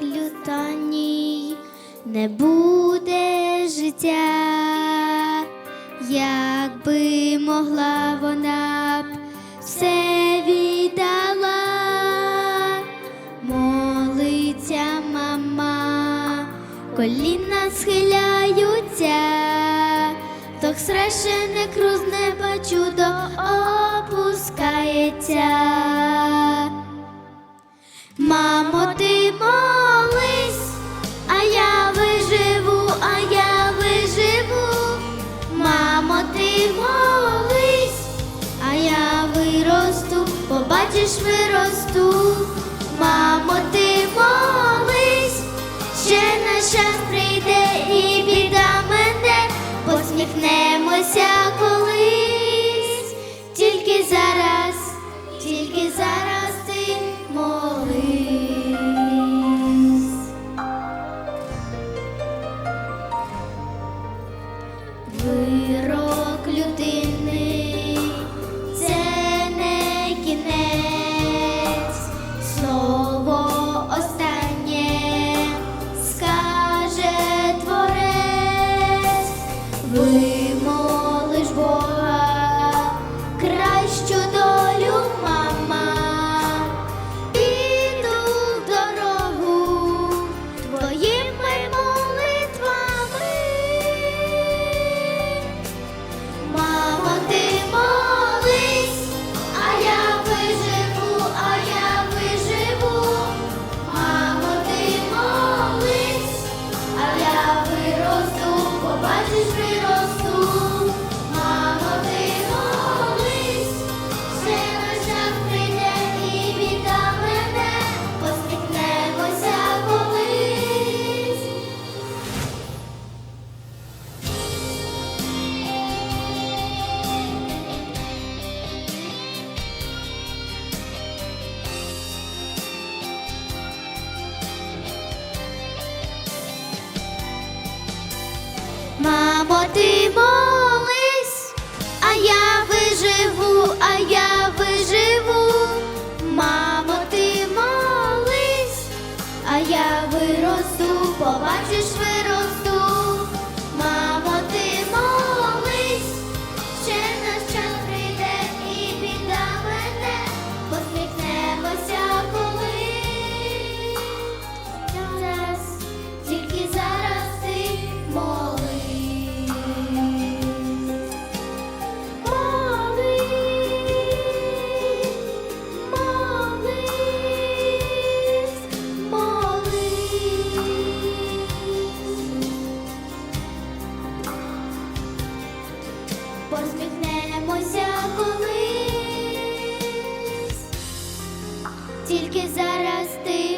клютаній не буде життя, якби могла вона б все віддала, молиться мама, коліна схиляються, то страшене круз неба чудо опускає. бачиш, виросту, мамо, ти молись, ще наш час прийде і біда мене, посміхнемося колись, тільки зараз, тільки зараз ти молись. Вирос Please. тільки зараз ти.